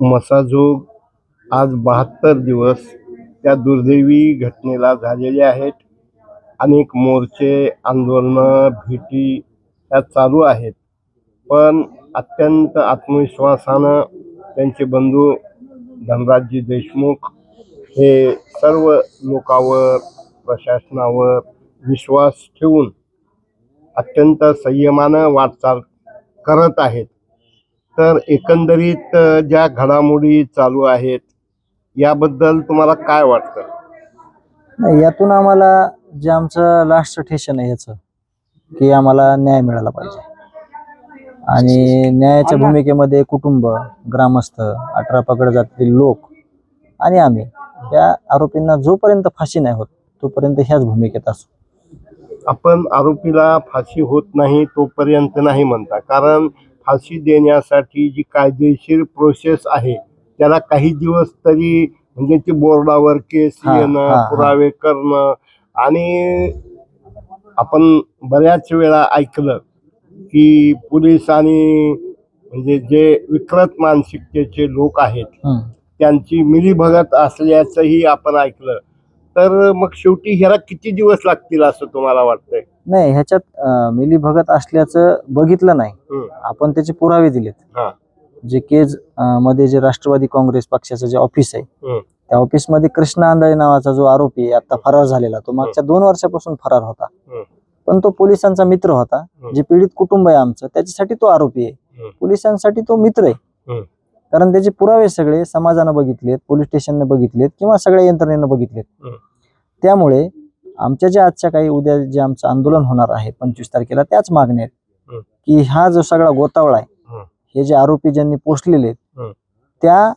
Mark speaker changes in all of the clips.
Speaker 1: मसाजोग आज बहात्तर दिवस त्या दुर्दैवी घटनेला झालेले आहेत. अनेक मोर्चे आंदोलनं भेटी या चालू आहेत. पण अत्यंत आत्मविश्वासानं त्यांचे बंधू धनराजजी देशमुख हे सर्व लोकावर प्रशासनावर विश्वास ठेवून अत्यंत संयमानं वाटचाल करत आहेत. तर एकंदरीत ज्या घडामोडी चालू आहेत याबद्दल तुम्हाला काय वाटतं?
Speaker 2: नाही यातून आम्हाला जे आमचं लास्ट स्टेशन आहे ह्याचं की आम्हाला न्याय मिळाला पाहिजे. आणि न्यायाच्या भूमिकेमध्ये कुटुंब ग्रामस्थ अठरा पकड जातील लोक आणि आम्ही या आरोपींना जोपर्यंत फाशी नाही होत तोपर्यंत ह्याच भूमिकेत असू.
Speaker 1: आपण आरोपीला फाशी होत नाही तोपर्यंत नाही म्हणता कारण फाशी देण्यासाठी जी कायदेशीर प्रोसेस आहे त्याला काही दिवस तरी म्हणजे ती बोर्डावर केस येणं. पुरावे करणं आणि आपण बऱ्याच वेळा ऐकलं की पोलीस आणि म्हणजे जे विकृत मानसिकतेचे लोक आहेत. त्यांची मिलीभगत असल्याचंही आपण ऐकलं तर मग शेवटी ह्याला किती दिवस लागतील असं तुम्हाला वाटतंय
Speaker 2: नाही ह्याच्यात अं, मिलीभगत असल्याचं बघितलं नाही
Speaker 1: हम्म.
Speaker 2: आपण त्याचे पुरावे दिलेत
Speaker 1: हा.
Speaker 2: जे केज अं, मध्ये जे राष्ट्रवादी काँग्रेस पक्षाचं जे ऑफिस आहे
Speaker 1: हम्म.
Speaker 2: त्या ऑफिसमध्ये कृष्णा आंधळे नावाचा जो आरोपी आहे आता फरार झालेला तो मागच्या दोन वर्षापासून फरार होता
Speaker 1: हम्म.
Speaker 2: पण तो पोलिसांचा मित्र होता. जे पीडित कुटुंब आहे आमचं त्याच्यासाठी तो आरोपी आहे. पोलिसांसाठी तो मित्र आहे
Speaker 1: हम्म.
Speaker 2: कारण त्याचे पुरावे सगळे समाजानं बघितलेत पोलीस स्टेशनने बघितलेत किंवा सगळ्या यंत्रणेनं बघितलेत
Speaker 1: हम्म.
Speaker 2: त्यामुळे आमच्या ज्या आजच्या काही उद्या जे आमचं आंदोलन होणार आहे पंचवीस तारखेला त्याच मागण्या आहेत. की हा जो सगळा गोतावळा आहे. हे जे आरोपी ज्यांनी पोचलेले त्या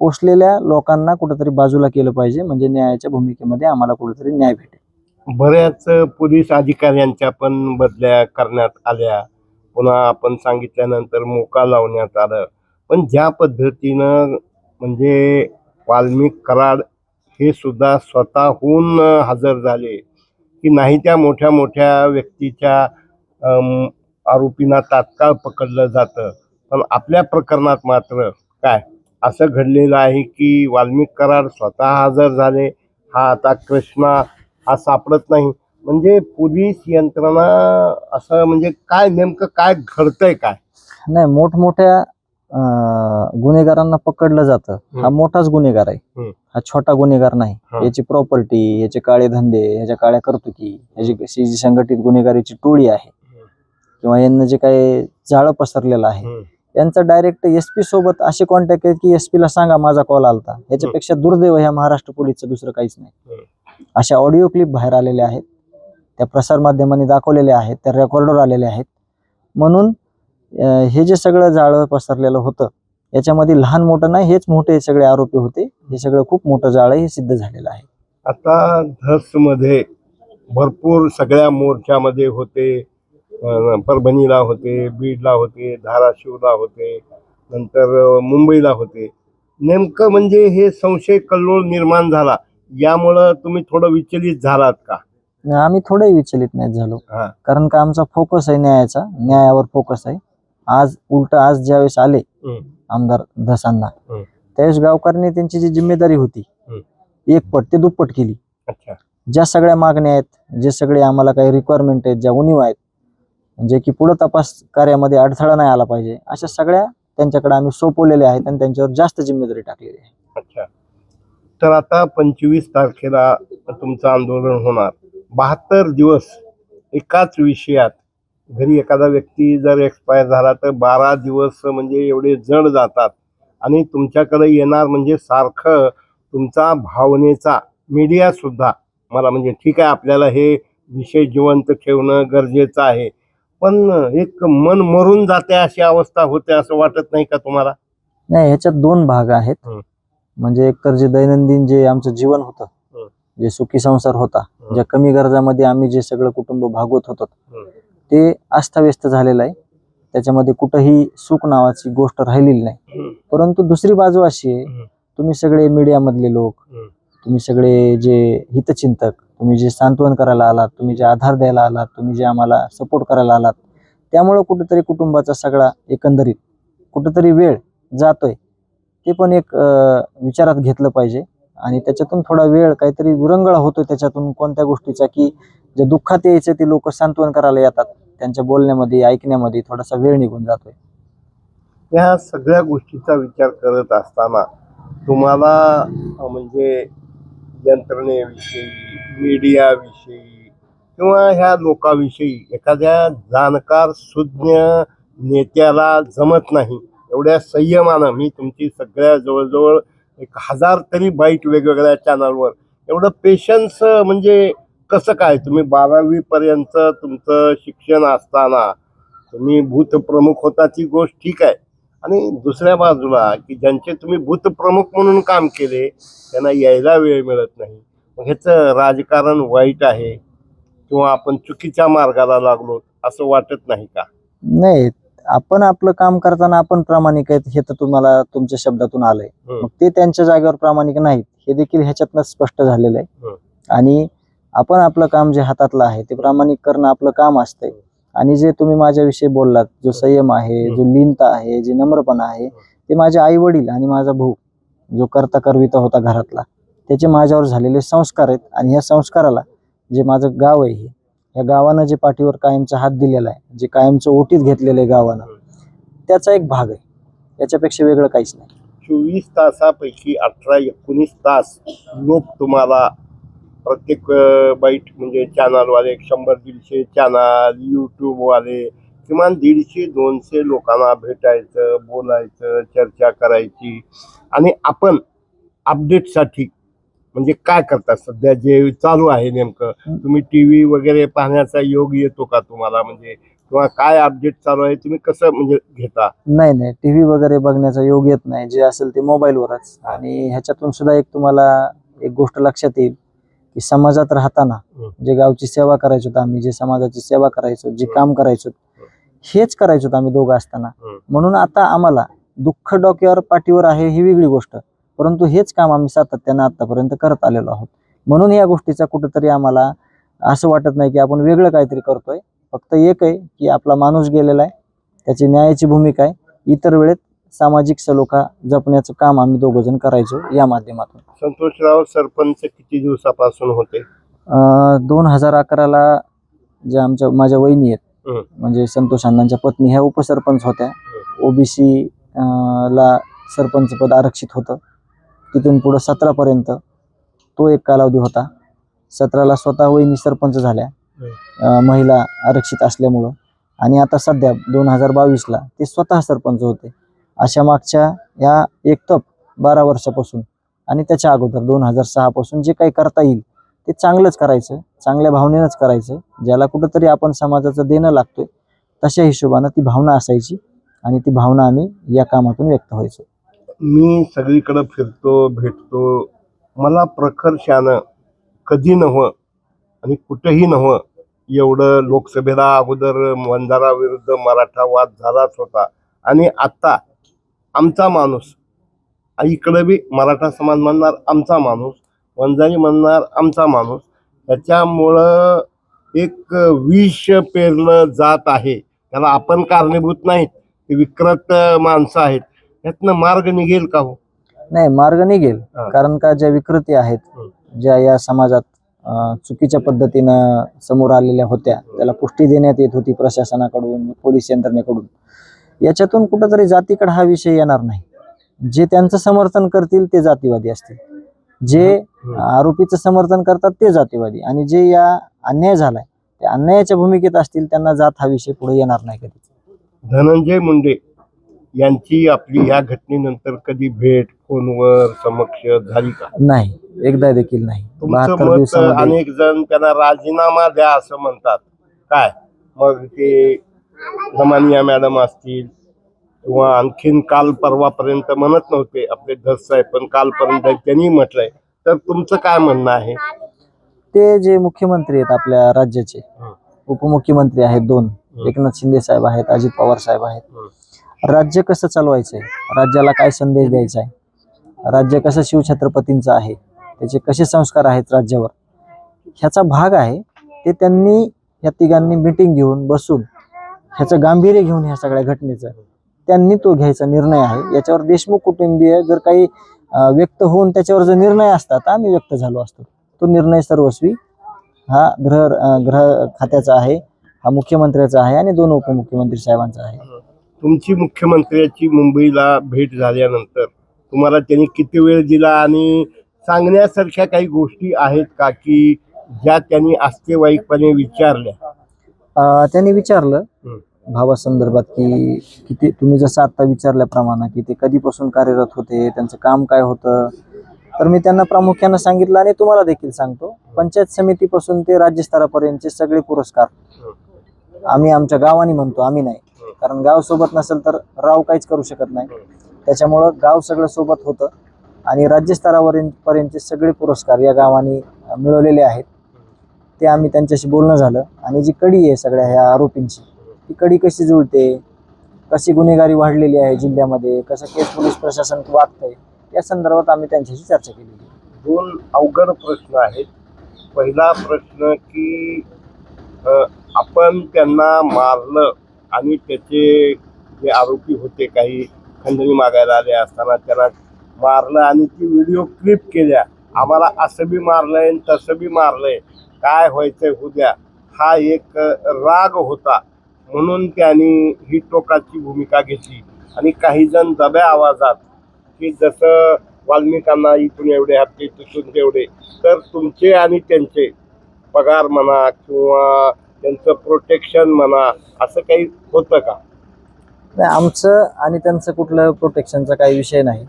Speaker 2: पोचलेल्या लोकांना कुठेतरी बाजूला केलं पाहिजे म्हणजे न्यायाच्या भूमिकेमध्ये आम्हाला कुठेतरी न्याय भेटेल
Speaker 1: बऱ्याच पोलीस अधिकाऱ्यांच्या पण बदल्या करण्यात आल्या पुन्हा आपण सांगितल्यानंतर मोका लावण्यात आलं पण ज्या पद्धतीनं म्हणजे वाल्मिक कराड हे सुद्धा स्वतःहून हजर झाले. की नाही त्या मोठ्या मोठ्या व्यक्तीच्या आरोपींना तात्काळ पकडलं जातं. पण आपल्या प्रकरणात मात्र काय? असं घडलेलं आहे की वाल्मिक करार स्वतः हजर झाले. हा आता कृष्णा हा सापडत नाही. म्हणजे पोलीस यंत्रणा असं म्हणजे काय नेमकं काय घडतंय काय?
Speaker 2: नाही मोठमोठ्या गुन्हेगारांना पकडलं जातं. हा. मोठाच गुन्हेगार आहे. हा छोटा गुन्हेगार नाही. याची प्रॉपर्टी याचे काळे धंदे याच्या काळ्या कर्तुकी याची अशी जी संघटित गुन्हेगारीची टोळी आहे. किंवा यांना जे काही जाळं पसरलेलं आहे. यांचा डायरेक्ट एस पी सोबत असे कॉन्टॅक्ट आहेत की एस ला सांगा माझा कॉल आलता. याच्यापेक्षा दुर्दैव ह्या महाराष्ट्र पोलीसचं दुसरं काहीच नाही. अशा ऑडिओ क्लिप बाहेर आलेल्या आहेत. त्या प्रसार माध्यमांनी दाखवलेल्या आहेत. त्या रेकॉर्डर आलेल्या आहेत. म्हणून हे जे सगळं जाळं पसरलेलं होतं याच्यामध्ये लहान मोठं नाही हेच मोठे सगळे आरोपी होते. हे सगळं खूप मोठं जाळं हे सिद्ध झालेलं आहे.
Speaker 1: आता धसमध्ये भरपूर सगळ्या मोर्चामध्ये होते परभणीला होते बीडला होते धाराशिवला होते नंतर मुंबईला होते. नेमकं म्हणजे हे संशय कल्लोळ निर्माण झाला. यामुळं तुम्ही थोडं विचलित झालात का?
Speaker 2: आम्ही थोडे विचलित नाही झालो. कारण का आमचा फोकस आहे न्यायाचा न्यायावर फोकस आहे. आज उलट आज ज्यावेळेस आले. आमदार धसांना. त्यावेळेस गावकऱ्यांनी त्यांची जी जिम्मेदारी होती. एक पट ते दुप्पट केली ज्या सगळ्या मागण्या आहेत जे सगळे आम्हाला काही रिक्वायरमेंट आहेत ज्या उणीव आहेत जे की पुढे तपास कार्यामध्ये अडथळा नाही आला पाहिजे अशा सगळ्या त्यांच्याकडे आम्ही सोपवलेल्या आहेत आणि त्यांच्यावर जास्त जिम्मेदारी टाकलेली आहे
Speaker 1: अच्छा तर आता पंचवीस तारखेला तुमचं आंदोलन होणार बहात्तर दिवस एकाच विषयात घरी एखादा व्यक्ती जर एक्सपायर झाला तर बारा दिवस म्हणजे एवढे जड जातात आणि तुमच्याकडे येणार म्हणजे सारखं तुमचा भावनेचा मीडिया सुद्धा मला म्हणजे ठीक आहे आपल्याला हे विषय जिवंत ठेवणं गरजेचं आहे पण एक मन मरून जाते अशी अवस्था होते असं वाटत नाही का तुम्हाला
Speaker 2: नाही ह्याच्यात दोन भाग आहेत. म्हणजे एक तर जे दैनंदिन जे आमचं जीवन होतं. जे सुखी संसार होता ज्या कमी गरजामध्ये आम्ही जे सगळं कुटुंब भागवत होतो. ते अस्ताव्यस्त झालेलं आहे त्याच्यामध्ये कुठंही सुख नावाची गोष्ट राहिलेली नाही. परंतु दुसरी बाजू अशी आहे. तुम्ही सगळे मीडियामधले लोक. तुम्ही सगळे जे हितचिंतक तुम्ही जे सांत्वन करायला आलात तुम्ही जे आधार द्यायला आलात तुम्ही जे आम्हाला सपोर्ट करायला आलात त्यामुळं कुठेतरी कुटुंबाचा सगळा एकंदरीत कुठेतरी वेळ जातोय ते पण एक विचारात घेतलं पाहिजे आणि त्याच्यातून थोडा वेळ काहीतरी विरंगळा होतो त्याच्यातून कोणत्या गोष्टीचा की जे दुःखात यायचं ते लोक सांत्वन करायला येतात. त्यांच्या बोलण्यामध्ये ऐकण्यामध्ये थोडासा वेळ निघून जातोय.
Speaker 1: या सगळ्या गोष्टीचा विचार करत असताना तुम्हाला म्हणजे यंत्रणेविषयी मीडियाविषयी किंवा ह्या लोकाविषयी एखाद्या जाणकार सुज्ञ नेत्याला जमत नाही एवढ्या संयमानं मी तुमची सगळ्या जवळजवळ एक हजार तरी बाईट वेगवेगळ्या चॅनलवर एवढं पेशन्स म्हणजे कसं काय? तुम्ही बारावी पर्यंत तुमचं शिक्षण असताना तुम्ही भूतप्रमुख होता ती गोष्ट ठीक आहे. आणि दुसऱ्या बाजूला की ज्यांचे तुम्ही भूतप्रमुख म्हणून काम केले त्यांना यायला वेळ मिळत नाही. मग ह्याचं राजकारण वाईट आहे किंवा आपण चुकीच्या मार्गाला लागलो असं वाटत नाही का?
Speaker 2: नाही आपण आपलं काम करताना आपण प्रामाणिक आहेत हे तर तुम्हाला तुमच्या शब्दातून आलंय. मग ते त्यांच्या जागेवर प्रामाणिक नाहीत. हे देखील ह्याच्यातनं स्पष्ट झालेलं आहे. आणि आपण आपलं काम जे हातातलं आहे ते प्रामाणिक करणं आपलं काम असतंय. आणि जे तुम्ही माझ्याविषयी बोललात जो संयम आहे जो लीनता आहे जे नम्रपणा आहे ते माझे आई वडील आणि माझा भाऊ जो करता करविता होता घरातला त्याचे माझ्यावर झालेले संस्कार आहेत. आणि ह्या संस्काराला जे माझं गाव आहे या गावानं जे पाठीवर कायमचा हात दिलेला आहे जे कायमचं ओटीत घेतलेलं आहे गावानं त्याचा एक भाग आहे. याच्यापेक्षा वेगळं काहीच नाही.
Speaker 1: चोवीस तासापैकी अठरा एकोणीस तास लोक तुम्हाला प्रत्येक बाईट म्हणजे चॅनलवाले एक शंभर दीडशे चॅनल यूट्यूबवाले किमान दीडशे दोनशे लोकांना भेटायचं बोलायचं चर्चा करायची. आणि आपण अपडेटसाठी म्हणजे काय करता सध्या जे चालू आहे नेमकं तुम्ही टी व्ही वगैरे पाहण्याचा योग येतो का तुम्हाला? म्हणजे किंवा काय अपडेट चालू आहे? तुम्ही कसं म्हणजे घेता?
Speaker 2: नाही नाही. टीव्ही वगैरे बघण्याचा योग येत नाही. जे असेल ते मोबाईलवरच आणि ह्याच्यातून सुद्धा एक तुम्हाला एक गोष्ट लक्षात येईल की समाजात राहताना. जे गावची सेवा करायचो आम्ही जे समाजाची सेवा करायचो जे काम करायचो हेच करायचो आम्ही दोघं असताना. म्हणून आता आम्हाला दुःख डोक्यावर पाठीवर आहे ही वेगळी गोष्ट. परंतु हेच काम आम्ही सातत्यानं आतापर्यंत करत आलेलो आहोत. म्हणून या गोष्टीचा कुठेतरी आम्हाला असं वाटत नाही की आपण वेगळं काहीतरी करतोय. फक्त एक आहे की आपला माणूस गेलेला आहे. त्याची न्यायाची भूमिका आहे. इतर वेळेत सामाजिक सलोखा जपण्याचं काम आम्ही दोघं जण करायचो या माध्यमातून.
Speaker 1: संतोषराव सरपंच किती दिवसापासून होते?
Speaker 2: दोन हजार अकराला ज्या आमच्या माझ्या वहिनी आहेत. म्हणजे संतोष अण्णांच्या पत्नी ह्या उपसरपंच होत्या. ओबीसी ला सरपंच पद आरक्षित होतं. तिथून पुढं सतरापर्यंत तो एक कालावधी होता. सतराला स्वतः वहिनी सरपंच झाल्या. अं, महिला आरक्षित असल्यामुळं. आणि आता सध्या दोन हजार बावीसला ते स्वतः सरपंच होते. अशा मागच्या या एक तप बारा वर्षापासून आणि त्याच्या अगोदर दोन हजार सहापासून जे काही करता येईल ते चांगलंच करायचं चांगल्या भावनेनंच करायचं. ज्याला कुठंतरी आपण समाजाचं देणं लागतोय तशा हिशोबानं ती भावना असायची आणि ती भावना आम्ही या कामातून व्यक्त व्हायचो.
Speaker 1: मी सगळीकडं फिरतो भेटतो. मला प्रखरशानं कधी नव्हं आणि कुठंही नव्हं एवढं लोकसभेला अगोदर वंजाराविरुद्ध मराठा वाद झालाच होता. आणि आत्ता आमचा माणूस इकडं बी मराठा समाज म्हणणार आमचा माणूस वंजारी म्हणणार आमचा माणूस त्याच्यामुळं एक विष पेरलं जात आहे. त्याला आपण कारणीभूत नाहीत. ते विकृत माणसं आहेत. त्यातनं मार्ग निघेल का हो?
Speaker 2: नाही मार्ग निघेल.
Speaker 1: हा.
Speaker 2: कारण का ज्या विकृती आहेत
Speaker 1: हम्म.
Speaker 2: ज्या या समाजात अं, चुकीच्या पद्धतीनं समोर आलेल्या होत्या त्याला पुष्टी देण्यात येत होती प्रशासनाकडून पोलीस यंत्रणेकडून. याच्यातून कुठंतरी जातीकडे हा विषय येणार नाही. जे त्यांचं समर्थन करतील ते जातीवादी असतील. जे
Speaker 1: हम्म.
Speaker 2: आरोपीचं समर्थन करतात ते जातीवादी. आणि जे या अन्याय झालाय त्या अन्यायाच्या भूमिकेत असतील त्यांना जात हा विषय पुढे येणार नाही कधी
Speaker 1: धनंजय मुंडे. यांची आपली या घटनेनंतर कधी भेट फोनवर समक्ष झाली का?
Speaker 2: नाही एकदा देखील नाही.
Speaker 1: तुमचं
Speaker 2: बहात्तर
Speaker 1: मत
Speaker 2: दिवसामध्ये.
Speaker 1: अनेक जण त्यांना राजीनामा द्या असं म्हणतात. काय? मग ते रमानिया मॅडम असतील किंवा आणखीन काल परवापर्यंत म्हणत नव्हते आपले धस साहेब पण कालपर्यंत त्यांनी म्हटलंय. तर तुमचं काय म्हणणं आहे?
Speaker 2: ते जे मुख्यमंत्री आहेत आपल्या राज्याचे
Speaker 1: हं.
Speaker 2: उपमुख्यमंत्री आहेत दोन. एकनाथ शिंदे साहेब आहेत अजित पवार साहेब आहेत.
Speaker 1: हं.
Speaker 2: राज्य कसं चालवायचंय? राज्याला काय संदेश द्यायचा आहे राज्य कसं शिवछत्रपतींचं आहे? त्याचे कसे संस्कार आहेत राज्यावर? ह्याचा भाग आहे ते त्यांनी या तिघांनी मिटिंग घेऊन बसून ह्याचं गांभीर्य घेऊन ह्या सगळ्या घटनेचं त्यांनी तो घ्यायचा निर्णय आहे. याच्यावर देशमुख कुटुंबीय जर काही व्यक्त होऊन त्याच्यावर जर निर्णय असतात तर आम्ही व्यक्त झालो असतो. तो निर्णय सर्वस्वी हा गृह ग्रह गृह खात्याचा आहे हा मुख्यमंत्र्याचा आहे आणि दोन उपमुख्यमंत्री साहेबांचा आहे.
Speaker 1: तुमची मुख्यमंत्र्याची मुंबईला भेट झाल्यानंतर तुम्हाला त्यांनी किती वेळ दिला आणि सांगण्यासारख्या काही गोष्टी आहेत का की ज्या त्यांनी आस्तेवाईकपणे विचारल्या?
Speaker 2: अं, त्यांनी विचारलं
Speaker 1: हं.
Speaker 2: भावासंदर्भात की किती तुम्ही जसं आता विचारल्याप्रमाणे की ते कधीपासून कार्यरत होते त्यांचं काम काय होतं? तर मी त्यांना प्रामुख्यानं सांगितलं आणि तुम्हाला देखील सांगतो पंचायत समितीपासून ते राज्यस्तरापर्यंतचे सगळे पुरस्कार. आम्ही आमच्या गावाने म्हणतो आम्ही नाही. कारण गाव सोबत नसेल तर राव काहीच करू शकत नाही. त्याच्यामुळं गाव सगळं सोबत होतं. आणि राज्यस्तरावरील पर्यंतचे सगळे पुरस्कार या गावाने मिळवलेले आहेत ते आम्ही त्यांच्याशी बोलणं झालं. आणि जी कडी आहे सगळ्या ह्या आरोपींची ती कडी कशी जुळते कशी गुन्हेगारी वाढलेली आहे जिल्ह्यामध्ये कसं केस पोलीस प्रशासन वागतंय या संदर्भात आम्ही त्यांच्याशी चर्चा केलेली आहे.
Speaker 1: दोन अवघड प्रश्न आहेत. पहिला प्रश्न की आपण त्यांना मारलं आणि त्याचे जे आरोपी होते काही खंडणी मागायला आले असताना त्यांना मारलं आणि ती व्हिडिओ क्लिप केल्या. आम्हाला असं बी मारलंय आणि तसं बी मारलंय. काय व्हायचंय उद्या हा एक राग होता. म्हणून त्यांनी ही टोकाची भूमिका घेतली. आणि काही जण दब्या आवाजात की जसं वाल्मिकांना इथून एवढे हप्ते तिथून तेवढे. तर तुमचे आणि त्यांचे पगार म्हणा किंवा त्यांचं प्रोटेक्शन म्हणा असं काही होतं का?
Speaker 2: नाही आमचं आणि त्यांचं कुठलं प्रोटेक्शनचा काही विषय नाही.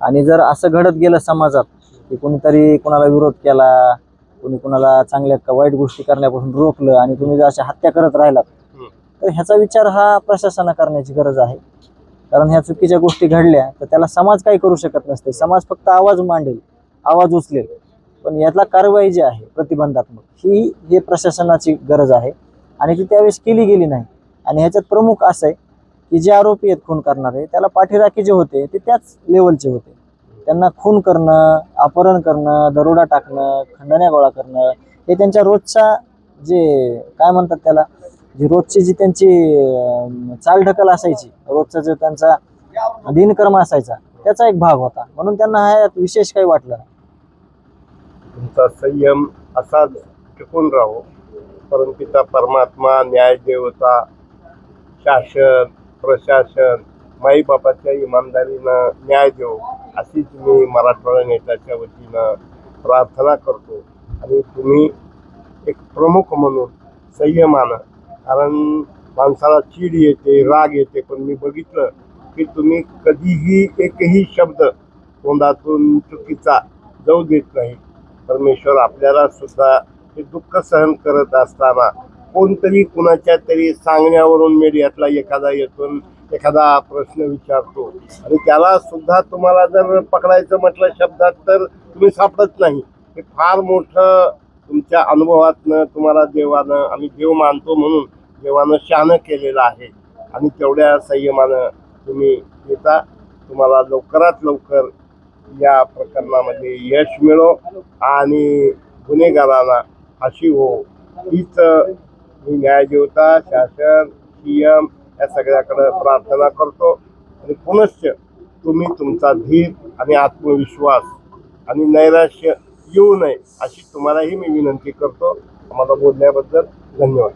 Speaker 2: आणि जर असं घडत गेलं समाजात की कोणीतरी कोणाला विरोध केला कोणी कोणाला चांगल्या का वाईट गोष्टी करण्यापासून रोखलं आणि तुम्ही जर अशा हत्या करत राहिलात. तर ह्याचा विचार हा प्रशासना करण्याची गरज आहे. कारण ह्या चुकीच्या गोष्टी घडल्या तर त्याला समाज काही करू शकत नसते. समाज फक्त आवाज मांडेल आवाज उचलेल. पण यातला कारवाई जी आहे प्रतिबंधात्मक ही हे प्रशासनाची गरज आहे आणि ती त्यावेळेस केली गेली नाही. आणि ह्याच्यात प्रमुख असं आहे की जे आरोपी आहेत खून करणारे त्याला पाठीराखी जे होते ते त्याच लेवलचे होते. त्यांना खून करणं अपहरण करणं दरोडा टाकणं खंडण्या गोळा करणं हे त्यांच्या रोजच्या जे काय म्हणतात त्याला जी रोजची जी त्यांची चालढकल असायची रोजचा जो त्यांचा दिनक्रम असायचा त्याचा एक भाग होता. म्हणून त्यांना ह्यात विशेष काही वाटलं नाही.
Speaker 1: तुमचा संयम असाच टिकून राहो. परमपिता परमात्मा न्याय देवता शासन प्रशासन माईबापाच्या इमानदारीनं न्याय देव अशीच मी मराठवाडा नेत्याच्या वतीनं प्रार्थना करतो. आणि तुम्ही एक प्रमुख म्हणून संयमानं कारण माणसाला चीड येते राग येते पण मी बघितलं की तुम्ही कधीही एकही शब्द तोंडातून चुकीचा जाऊ देत नाही. परमेश्वर आपल्याला सुद्धा हे दुःख सहन करत असताना कोणतरी कुणाच्या तरी सांगण्यावरून मीडियातला एखादा येतून एखादा प्रश्न विचारतो. आणि त्याला सुद्धा तुम्हाला जर पकडायचं म्हटलं शब्दात तर तुम्ही सापडत नाही. हे फार मोठं तुमच्या अनुभवातनं तुम्हाला देवानं आम्ही देव मानतो म्हणून देवानं शहाणं केलेलं आहे. आणि तेवढ्या संयमानं तुम्ही येता. तुम्हाला लवकरात लवकर या प्रकरणामध्ये यश मिळो आणि गुन्हेगारांना फाशी हो. हीच मी न्यायदेवता शासन सी एम या सगळ्याकडे प्रार्थना करतो. आणि पुनश्च तुम्ही तुमचा धीर आणि आत्मविश्वास आणि नैराश्य येऊ नये अशी तुम्हालाही मी विनंती करतो. आम्हाला बोलण्याबद्दल धन्यवाद.